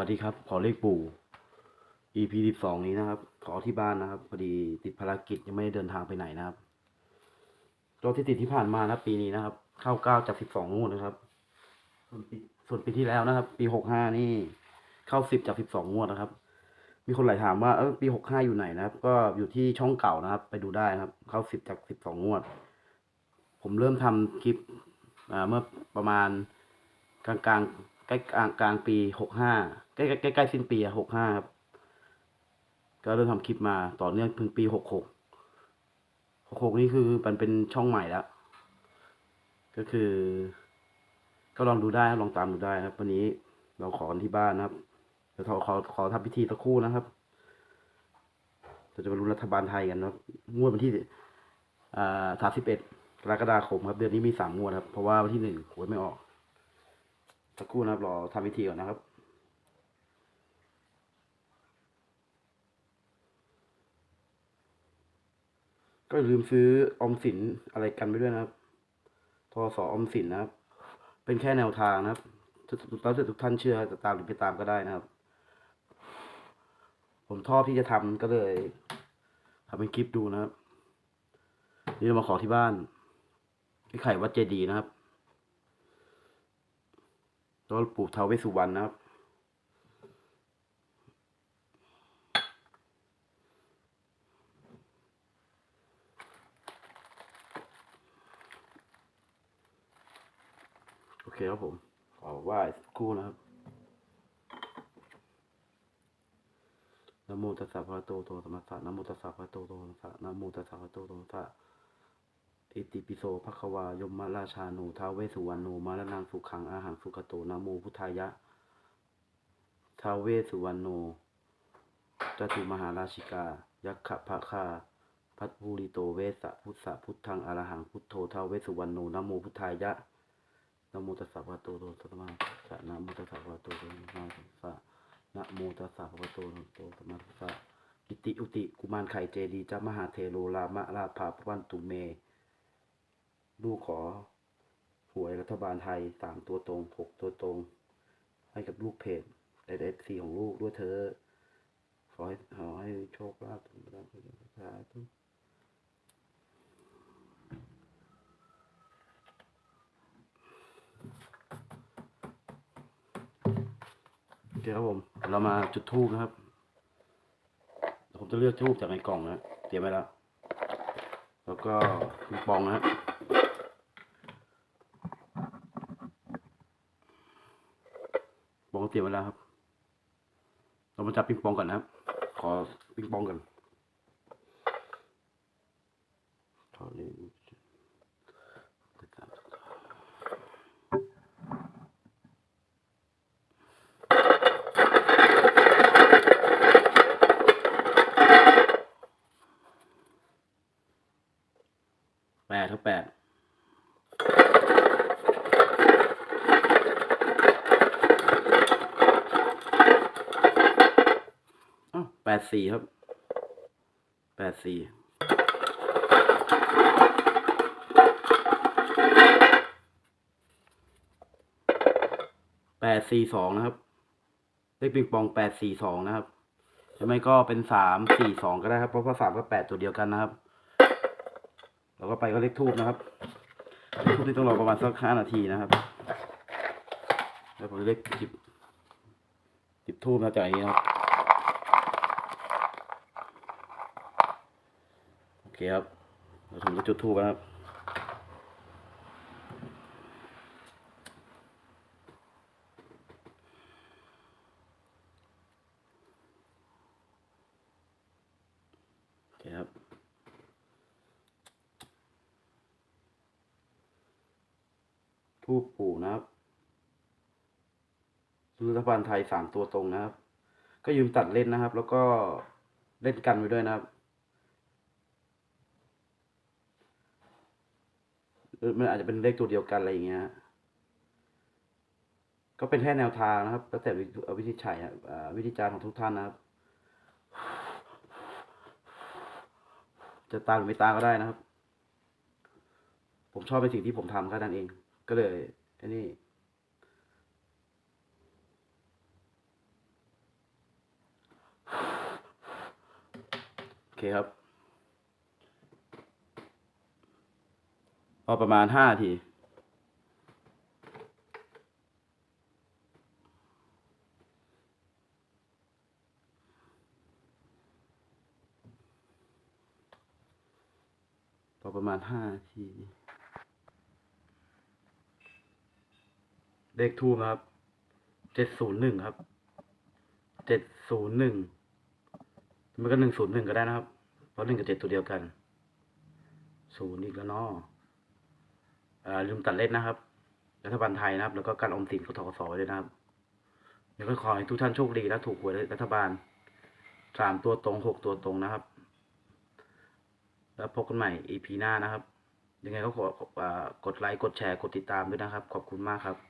สวัสดีครับ ขอเลขปู่ EP สิบสองนี้นะครับ ขอที่บ้านนะครับ พอดีติดภารกิจยังไม่ได้เดินทางไปไหนนะครับรอบที่ติดที่ผ่านมานะปีนี้นะครับ เข้าเก้าจากสิบสองงวดนะครับ ส่วนปีส่วนปีที่แล้วนะครับ ปีหกห้านี่ เข้าสิบจากสิบสองงวดนะครับ มีคนหลายถามว่าเออปีหกห้าอยู่ไหนนะครับ ก็อยู่ที่ช่องเก่านะครับ ไปดูได้นะครับ เข้าสิบจากสิบสองงวด ผมเริ่มทำคลิปเมื่อประมาณกลางกลางใกล้กลางกลางปีหกห้า ใกล้ใกล้ใกล้สิ้นปีหกห้าครับ ก็เริ่มทำคลิปมาต่อเนื่องถึงปีหกหกหกหกนี่คือมันเป็นช่องใหม่แล้ว ก็คือ ก็ลองดูได้ลองตามดูได้นะครับ วันนี้เราขอที่บ้านนะครับเดี๋ยวขอขอขอทำพิธีสักครู่นะครับเราจะมารุ้นรัฐบาลไทยกันนะงวดวันที่อ่าสามสิบเอ็ดกรกฎาคมครับ เดือนนี้มีสามงวดครับ เพราะว่าวันที่หนึ่งหวยไม่ออก สักครู่นะครับ รอทำพิธีก่อนนะครับ ก็ลืมซื้อออมสินอะไรกันไปด้วยนะครับทอสออมสินนะครับ เป็นแค่แนวทางนะครับแล้วแต่ทุกท่านเชื่อจะตามหรือไม่ตามก็ได้นะครับ ผมชอบที่จะทำก็เลยทำเป็นคลิปดูนะครับ นี่เรามาขอที่บ้านไข่วัดเจดียนะครับต้นปลูกเทาวเวสุวรรณนะครับ โอ เคครับผมขอไหว้สักครู่นะครับนโมตัสสะภะคะโตโตสัมมาสัสสะนโมตัสสะภะคะโตโตสัมมาสัมพุทธัสสะนโมตัสสะภะคะโตโตสัมมาสัมพุทธัสสะอิติปิโสภควายมมราชาโนท้าเวสุวรรณโนมารนังสุขังอาหังสุขโตนโมพุทธายะท้าเวสุวรรณโนจตุมหาราชิกา ยักขะภะคาพัทภูริโตเวสะพุทธะพุทธังอรหังพุทโธท้าเวสุวรรณโนนโมพุทธายะ นะโมตัสสะภะคะวะโตโตสัมมาสัมนะโมตัสสะภะคะวะโตโตสัมมาสัมสะนะโมตัสสะภะคะวะโตโตสัมมาสัมสะอิติอุติกุมารไข่เจดีย์จามหาเทโลรามะราภาพวันตุเม ลูกขอหวยรัฐบาลไทยสามตัวตรงหกตัวตรง ให้กับลูกเพจไอเอฟซีของลูกด้วยเธอขอให้ขอให้โชคลาภถึงรับสาธุโอเคครับผมเรามาจุดทูบนะครับผมจะเลือกทูบจากในกล่องนะเตรียมไว้แล้ว แล้วก็ปิงปองนะปองเตรียมไว้แล้วครับ เรามาจับปิงปองก่อนนะครับ ขอปิงปองก่อนขอเล่นแปดครับแปดอ้าว แปดสี่ครับแปดสี่แปดสี่สองนะครับ เลขปิงปองแปดสี่สองนะครับหรือไม่ก็เป็นสามสี่สองก็ได้ครับ เพราะว่าสามกับแปดตัวเดียวกันนะครับเราก็ไปก็เลขทูบนะครับเลขทูบที่ต้องรอประมาณสักห้านาทีนะครับ แล้วผมจะเลขจิบจิบทูบนะจากอันนี้นะครับ โอ เคครับเราถึงจะจุดทูบนะครับโอเคครับทูปปู่นะครับรัฐบาลไทยสามตัวตรงนะครับ ก็ยืมตัดเล่นนะครับ แล้วก็เล่นกันไปด้วยนะครับ มันอาจจะเป็นเลขตัวเดียวกันอะไรอย่างเงี้ยก็เป็นแค่แนวทางนะครับ แล้วแต่วิธีใช้วิธีจารของทุกท่านนะครับ จะตามหรือไม่ตามก็ได้นะครับ ผมชอบในสิ่งที่ผมทำแค่นั้นเอง ก็เลยไอ้นี่โอเคครับ พอประมาณห้าที พอประมาณห้าที เลขทูครับเจ็ดศูนย์หนึ่งครับ เจ็ดศูนย์หนึ่งมันก็หนึ่งศูนย์หนึ่งก็ได้นะครับ เพราะหนึ่งกับเจ็ดตัวเดียวกัน ศูนย์อีกแล้วเนาะอ่า ลืมตัดเล่นนะครับ รัฐบาลไทยนะครับ แล้วก็การออมสินกทกสด้วยนะครับเดี๋ยวก็ขอให้ทุกท่านโชคดีและถูกหวยรัฐบาลสามตัวตรงหกตัวตรงนะครับ แล้วพบกันใหม่ EP หน้านะครับ ยังไงก็ขออ่ากดไลค์กดแชร์กดติดตามด้วยนะครับ ขอบคุณมากครับ